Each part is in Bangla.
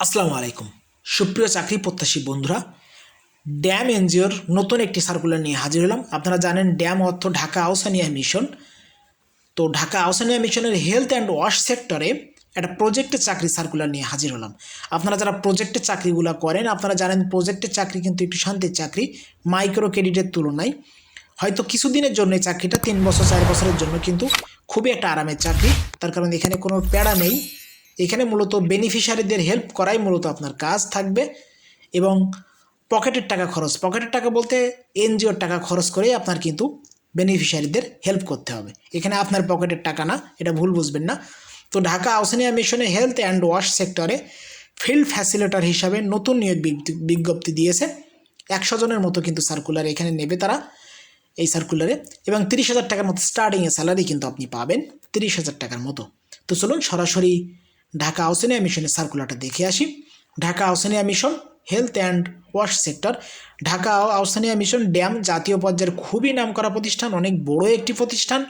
আসসালামু আলাইকুম। সুপ্রিয় চাকরি প্রত্যাশী বন্ধুরা, ড্যাম এনজিওর নতুন একটি সার্কুলার নিয়ে হাজির হলাম। আপনারা জানেন ড্যাম অর্থ ঢাকা আউসানিয়া মিশন তো ঢাকা আউসানিয়া মিশনের হেলথ অ্যান্ড ওয়াশ সেক্টরে একটা প্রজেক্টের চাকরি সার্কুলার নিয়ে হাজির হলাম। আপনারা যারা প্রজেক্টের চাকরিগুলো করেন, আপনারা জানেন প্রজেক্টের চাকরি কিন্তু একটু শান্তির চাকরি মাইক্রো ক্রেডিটের তুলনায়। হয়তো কিছুদিনের জন্য এই চাকরিটা, তিন বছর, চার বছরের জন্য কিন্তু খুবই একটা আরামের চাকরি। তার কারণ এখানে কোনো প্যাড়া নেই। এখানে মূলত বেনিফিশিয়ারিদের হেল্প করাই মূলত আপনার কাজ থাকবে এবং পকেটের টাকা খরচ। পকেটের টাকা বলতে এনজিওর টাকা খরচ করেই আপনার কিন্তু বেনিফিশিয়ারিদের হেল্প করতে হবে। এখানে আপনার পকেটের টাকা না, এটা ভুল বুঝবেন না। তো ঢাকা আউসানিয়া মিশনে হেলথ অ্যান্ড ওয়াশ সেক্টরে ফিল্ড ফ্যাসিলেটর হিসাবে নতুন নিয়োগ বিজ্ঞপ্তি দিয়েছে। একশো জনের মতো কিন্তু সার্কুলার এখানে নেবে তারা এই সার্কুলারে এবং তিরিশ হাজার টাকার মতো স্টার্টিংয়ে স্যালারি কিন্তু আপনি পাবেন, তিরিশ হাজার টাকার মতো। তো চলুন সরাসরি ঢাকা আউসেনিয়া মিশনের সার্কুলারটা দেখে আসি। Dhaka Ahsania mission health and wash sector Dhaka Ahsania mission DAM জাতীয় পর্যায়ের খুবই নামকরা প্রতিষ্ঠান, অনেক বড় একটি প্রতিষ্ঠান।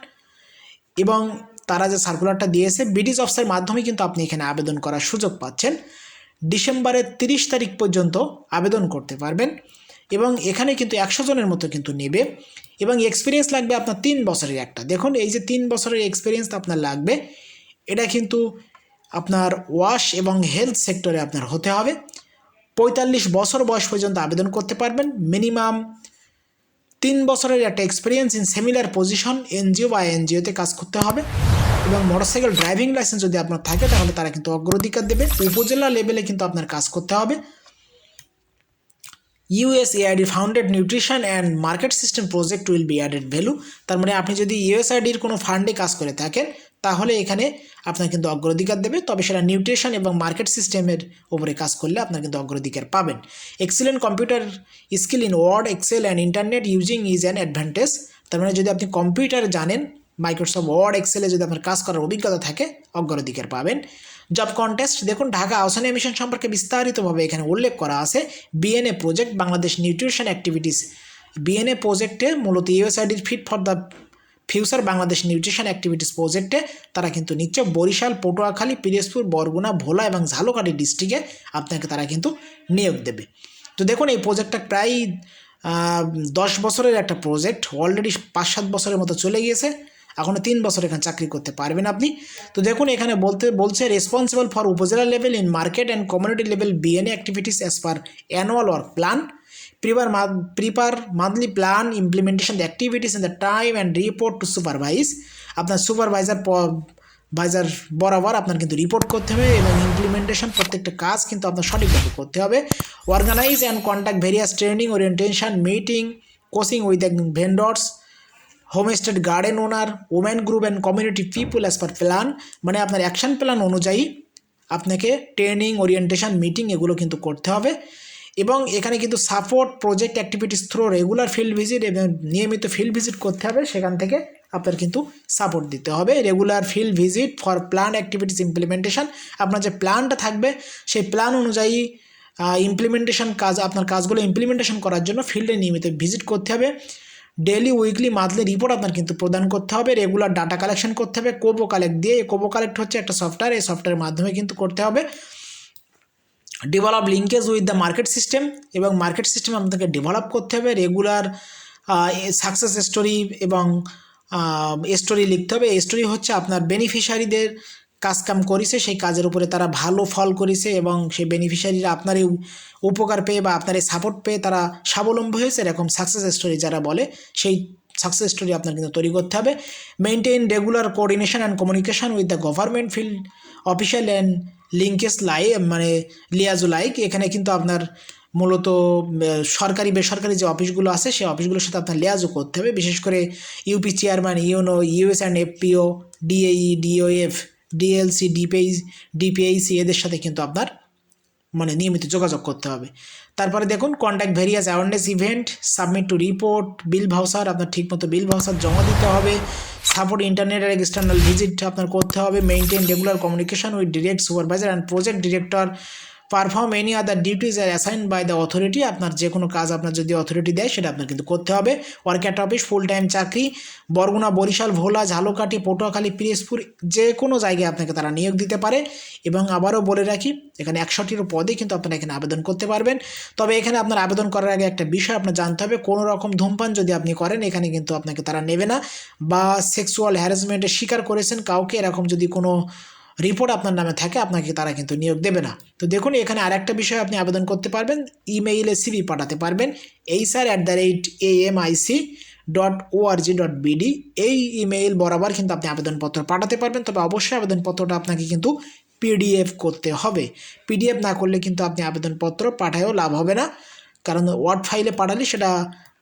এবং তারা যে সার্কুলারটা দিয়েছে ব্রিটিশ অফিসের মাধ্যমে কিন্তু আপনি এখানে আবেদন করার সুযোগ পাচ্ছেন। ডিসেম্বরের তিরিশ তারিখ পর্যন্ত আবেদন করতে পারবেন এবং এখানে কিন্তু একশো জনের মতো কিন্তু নেবে। এবং এক্সপিরিয়েন্স লাগবে আপনার তিন বছরের একটা। দেখুন, এই যে তিন বছরের এক্সপিরিয়েন্স আপনার লাগবে, এটা কিন্তু আপনার ওয়াশ এবং হেলথ সেক্টরে আপনার হতে হবে। পঁয়তাল্লিশ বছর বয়স পর্যন্ত আবেদন করতে পারবেন। মিনিমাম তিন বছরের একটা experience in similar position NGO বা এনজিওতে কাজ করতে হবে। এবং মোটরসাইকেল ড্রাইভিং লাইসেন্স যদি আপনার থাকে, তাহলে তারা কিন্তু অগ্রাধিকার দেবে। উপজেলা লেভেলে কিন্তু আপনার কাজ করতে হবে। USAID founded nutrition and market system project will be added value তার মানে আপনি যদি ইউএসআইডির কোনো ফান্ডে কাজ করে থাকেন তাহলে এখানে আপনার কিন্তু অগ্রাধিকার দেবে। তবে সেটা নিউট্রিশন এবং মার্কেট সিস্টেমের উপরে কাজ করলে আপনার কিন্তু অগ্রাধিকার পাবেন। Excellent computer skill in Word Excel and internet using is an advantage তার মানে যদি আপনি কম্পিউটার জানেন মাইক্রোসফট ওয়ার্ড এক্সেলে যদি আপনার কাজ করার অভিজ্ঞতা থাকে, অগ্রাধিকার পাবেন। জব কন্টেস্ট দেখুন, ঢাকা আউসানিয়া মিশন সম্পর্কে বিস্তারিতভাবে এখানে উল্লেখ করা আছে। BNA project Bangladesh nutrition activities BNA প্রজেক্টে মূলত ইউএসআইডির fit for the future Bangladesh nutrition activities প্রজেক্টে তারা কিন্তু নিচ্ছে বরিশাল, পটুয়াখালী, পিরোজপুর, বরগুনা, ভোলা এবং ঝালকাঠি ডিস্ট্রিক্টে আপনাকে তারা কিন্তু নিয়োগ দেবে। তো দেখুন এই প্রজেক্টটা প্রায় দশ বছরের একটা প্রজেক্ট অলরেডি পাঁচ সাত বছরের মতো চলে গিয়েছে। এখনও তিন বছর এখানে চাকরি করতে পারবেন আপনি। তো দেখুন, এখানে বলতে, বলছে responsible for upazila level in market and community level BNA activities as per annual work plan ma- prepare monthly plan implementation the activities in the time and report to supervise. আপনার সুপারভাইজার ভাইজার বরাবর আপনার কিন্তু রিপোর্ট করতে হবে এবং ইমপ্লিমেন্টেশন প্রত্যেকটা কাজ কিন্তু আপনার সঠিকভাবে করতে হবে। Organise and contact various training orientation meeting coaching with vendors homestead garden owner women group and community people as per plan মানে আপনার অ্যাকশন প্ল্যান অনুযায়ী আপনাকে ট্রেনিং ওরিয়েন্টেশন মিটিং এগুলো কিন্তু করতে হবে। এবং এখানে কিন্তু support project activities through regular field visit এবং নিয়মিত ফিল্ড ভিজিট করতে হবে, সেখান থেকে আপনার কিন্তু সাপোর্ট দিতে হবে। Regular field visit for plan activities implementation আপনার যে প্ল্যানটা থাকবে, সেই প্ল্যান অনুযায়ী ইমপ্লিমেন্টেশন কাজ, আপনার কাজগুলো ইমপ্লিমেন্টেশন করার জন্য ফিল্ডে নিয়মিত ভিজিট করতে হবে। ডেলি উইকলি মান্থলি রিপোর্ট আপনার কিন্তু প্রদান করতে হবে। রেগুলার ডাটা কালেকশন করতে হবে। কোবো কালেক্ট দিয়ে কোবো কালেক্ট হচ্ছে একটা সফটওয়্যার এই সফটওয়্যারের মাধ্যমে কিন্তু করতে হবে। Develop linkage with the market system এবং মার্কেট সিস্টেম আপনাকে ডেভেলপ করতে হবে। রেগুলার সাকসেস স্টোরি এবং স্টোরি লিখতে হবে। স্টোরি হচ্ছে আপনার বেনিফিশিয়ারিদের কাজ কাম করেছে, সেই কাজের উপরে তারা ভালো ফল করেছে এবং সেই বেনিফিশিয়ারিরা আপনার এই উপকার পেয়ে বা আপনার এই সাপোর্ট পেয়ে তারা স্বাবলম্বী হয়েছে। এরকম সাকসেস স্টোরি যারা বলে, সেই সাকসেস স্টোরি আপনার কিন্তু তৈরি করতে হবে। Maintain regular coordination and communication with the government field official and linkage লাই মানে লিয়াজো লাইক এখানে কিন্তু আপনার মূলত সরকারি, বেসরকারি যে অফিসগুলো আছে, সেই অফিসগুলোর সাথে আপনার লিয়াজও করতে হবে। বিশেষ করে UP chairman UNO US and FPO DAE DOF DLC DPI DPIC এদের সাথে কিন্তু আপনার মানে নিয়মিত যোগাযোগ করতে হবে। তারপরে দেখুন contact various awareness event submit to report bill voucher আপনার ঠিকমতো বিল ভাউসার জমা দিতে হবে। সাপোর্ট ইন্টারনেট আর এক্সটার্নাল ভিজিট আপনার করতে হবে। Maintain regular communication with direct supervisor and project director perform any other duties are assign by the authority আপনার যে কোনো কাজ আপনার যদি অথরিটি দেয়, সেটা আপনার কিন্তু করতে হবে। Work at office full time চাকরি, বরগুনা, বরিশাল, ভোলা, ঝালকাঠি, পটুয়াখালী, পিরিজপুর যে কোনো জায়গায় আপনাকে তারা নিয়োগ দিতে পারে। এবং আবারও বলে রাখি, এখানে একশোটির পদে কিন্তু আপনারা এখানে আবেদন করতে পারবেন। তবে এখানে আপনার আবেদন করার আগে একটা বিষয় আপনার জানতে হবে, কোনো রকম ধূমপান যদি আপনি করেন, এখানে কিন্তু আপনাকে তারা নেবে না। বা সেক্সুয়াল হ্যারাসমেন্টের শিকার করেছেন, কাউকে এরকম যদি কোনো রিপোর্ট আপনার নামে থাকে, আপনাকে তারা কিন্তু নিয়োগ দেবে না। তো দেখুন, এখানে আরেকটা বিষয় আপনি আবেদন করতে পারবেন। ইমেইলে সিভি পাঠাতে পারবেন। এই sir at the rate A M dot ORG dot BD এই ইমেইল বরাবর কিন্তু আপনি আবেদনপত্র পাঠাতে পারবেন। তবে অবশ্যই আবেদনপত্রটা আপনাকে কিন্তু পিডিএফ করতে হবে। পিডিএফ না করলে কিন্তু আপনি আবেদনপত্র পাঠায়ও লাভ হবে না। কারণ ওয়ার্ড ফাইলে পাঠালে সেটা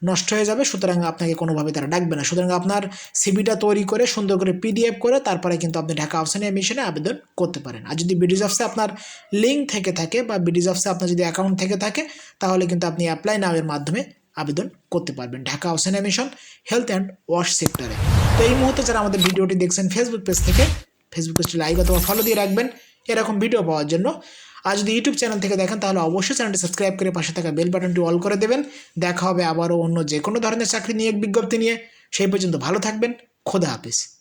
নষ্ট হয়ে যাবে, সুতরাং আপনাকে কোনোভাবে তারা ডাকবে না। সুতরাং আপনার সিবিটা তৈরি করে, সুন্দর করে পিডিএফ করে, তারপরে কিন্তু আপনি ঢাকা অপশনে মিশনে আবেদন করতে পারেন। আর যদি বিডিজ অফসে আপনার লিঙ্ক থেকে থাকে বা বিডিজ অফসে আপনার যদি অ্যাকাউন্ট থেকে থাকে, তাহলে কিন্তু আপনি অ্যাপ্লাই নামের মাধ্যমে আবেদন করতে পারবেন Dhaka option mission health and wash সেক্টরে তো এই মুহূর্তে যারা আমাদের ভিডিওটি দেখছেন ফেসবুক পেজ থেকে ফেসবুক পেজটি লাইক অথবা ফলো দিয়ে রাখবেন। এরকম ভিডিও পাওয়ার জন্য আর যদি ইউটিউব চ্যানেল থেকে দেখেন, তাহলে অবশ্যই চ্যানেলটি সাবস্ক্রাইব করে পাশে থাকা বেল বাটনটি অল করে দেবেন। দেখা হবে আবারও অন্য যে কোনো ধরনের চাকরি নিয়ে, বিজ্ঞপ্তি নিয়ে। সেই পর্যন্ত ভালো থাকবেন। খোদা হাফিজ।